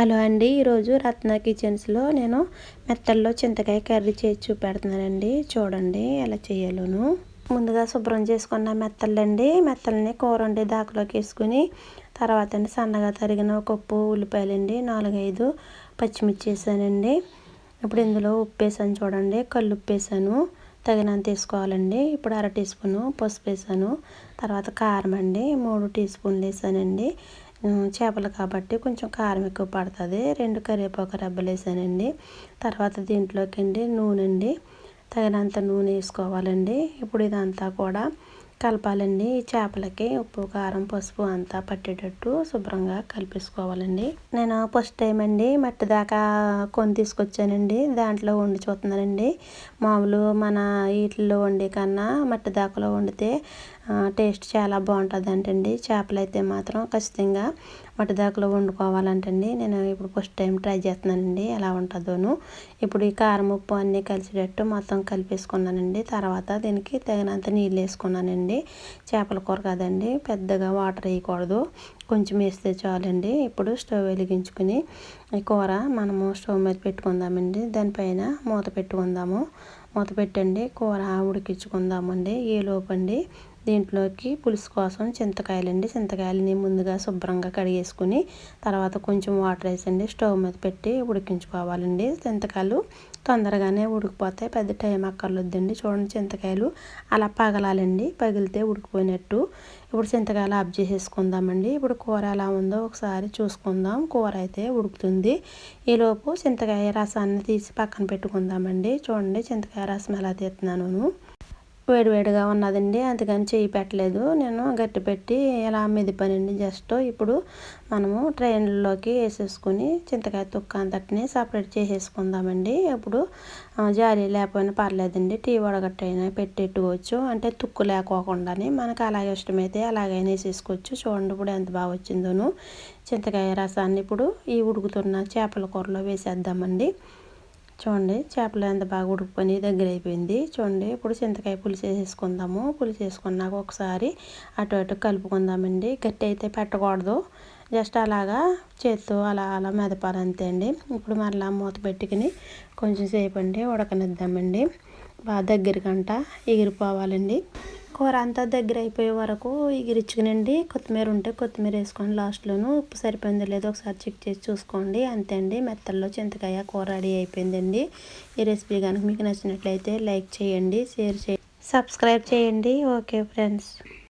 Hello అండి ఈరోజు రత్న కిచెన్స్లో నేను మెత్తల్లో చింతకాయ కర్రీ చేసి చూపెడుతున్నానండి. చూడండి ఎలా చేయాలోను. ముందుగా శుభ్రం చేసుకున్న మెత్తలండి. మెత్తల్ని కూర వండి దాకలోకి వేసుకుని తర్వాత అండి సన్నగా తరిగిన ఒక ఉప్పు ఉల్లిపాయలండి నాలుగైదు పచ్చిమిర్చి వేసానండి ఇప్పుడు ఇందులో ఉప్పు వేసాను చూడండి కళ్ళు ఉప్పు వేసాను తగినంత వేసుకోవాలండి. ఇప్పుడు అర టీ స్పూను పసుపు వేసాను. తర్వాత కారం అండి మూడు టీ స్పూన్లు వేసానండి. చేపలు కాబట్టి కొంచెం కారం ఎక్కువ పడుతుంది. రెండు కరివేపాకు రెబ్బలు వేసానండి తర్వాత దీంట్లోకి అండి నూనె అండి తగినంత నూనె వేసుకోవాలండి. ఇప్పుడు ఇదంతా కూడా కలపాలండి. ఈ చేపలకి ఉప్పు కారం పసుపు అంతా పట్టేటట్టు శుభ్రంగా కలిపేసుకోవాలండి. నేను ఫస్ట్ టైం అండి మట్టి దాకా కొని తీసుకొచ్చానండి. దాంట్లో వండి చూస్తున్నానండి. మామూలు మన వీటిల్లో వండే కన్నా మట్టి దాకలో వండితే టేస్ట్ చాలా బాగుంటుంది అంటండి చేపలు అయితే మాత్రం ఖచ్చితంగా మట్టి దాకలో వండుకోవాలంటండి. నేను ఇప్పుడు ఫస్ట్ టైం ట్రై చేస్తున్నానండి. ఎలా ఉంటుందోను. ఇప్పుడు ఈ కారం ఉప్పు అన్నీ కలిసేటట్టు మొత్తం కలిపేసుకున్నానండి. తర్వాత దీనికి తగినంత నీళ్ళు వేసుకున్నానండి. చేపల కూర కదండి. పెద్దగా వాటర్ వేయకూడదు. కొంచెం వేస్తే చాలండి. ఇప్పుడు స్టవ్ వెలిగించుకుని కూర మనము స్టవ్ మీద పెట్టుకుందామండి. దానిపైన మూత పెట్టుకుందాము. మూత పెట్టండి. కూర ఉడికించుకుందామండి. ఏ లోపండి దీంట్లోకి పులుసు కోసం చింతకాయలండి. చింతకాయలని ముందుగా శుభ్రంగా కడిగేసుకుని తర్వాత కొంచెం వాటర్ వేసండి. స్టవ్ మీద పెట్టి ఉడికించుకోవాలండి. చింతకాయలు తొందరగానే ఉడికిపోతాయి. పెద్ద టైం అక్కర్లేదండి చూడండి చింతకాయలు అలా పగలాలండి. పగిలితే ఉడికిపోయినట్టు. ఇప్పుడు చింతకాయలు ఆఫ్ చేసేసుకుందామండి. ఇప్పుడు కూర ఎలా ఉందో ఒకసారి చూసుకుందాం. కూర అయితే ఉడుకుతుంది. ఈలోపు చింతకాయ రసాన్ని తీసి పక్కన పెట్టుకుందామండి. చూడండి చింతకాయ రసం ఎలా తీస్తున్నాను. వేడివేడిగా ఉన్నదండి అందుకని చేయి పెట్టలేదు. నేను గట్టి పెట్టి ఇలా మెదిపానండి జస్ట్ ఇప్పుడు మనము ట్రైన్లోకి వేసేసుకుని చింతకాయ తొక్క అంతటిని సపరేట్ చేసేసుకుందామండి. ఇప్పుడు జారీ లేకపోయినా పర్లేదండి. టీ వడగట్టైనా పెట్టెట్టుకోవచ్చు. అంటే తుక్కు లేకోకుండానే మనకు అలాగే ఇష్టమైతే అలాగైనా వేసేసుకోవచ్చు. చూడండి ఇప్పుడు ఎంత బాగా వచ్చిందోను. చింతకాయ రసాన్ని ఇప్పుడు ఈ ఉడుకుతున్న చేపల కూరలో వేసేద్దామండి. చూడండి చేపలు ఎంత బాగా ఉడికిపోయి దగ్గర అయిపోయింది. చూడండి ఇప్పుడు చింతకాయ పులుసు వేసేసుకుందాము. పులుసు వేసుకున్నాక ఒకసారి అటు అటు కలుపుకుందామండి. గట్టి అయితే పెట్టకూడదు. జస్ట్ అలాగా చేత్తో అలా అలా మెదపాలి అంతే అండి. ఇప్పుడు మరలా మూత పెట్టుకుని కొంచెం సేపు అండి ఉడకనిద్దామండి. బాగా దగ్గరకంట ఎగిరిపోవాలండి. కూర అంతా దగ్గర అయిపోయే వరకు ఇగిరించుకునండి కొత్తిమీర ఉంటే కొత్తిమీర వేసుకోండి లాస్ట్లోను ఉప్పు సరిపోయిందో లేదో ఒకసారి చెక్ చేసి చూసుకోండి. అంతే అండి మెత్తల్లో చింతకాయ కూర రెడీ అయిపోయిందండి. ఈ రెసిపీ కనుక మీకు నచ్చినట్లయితే లైక్ చేయండి షేర్ చేయండి సబ్స్క్రైబ్ చేయండి. Okay friends.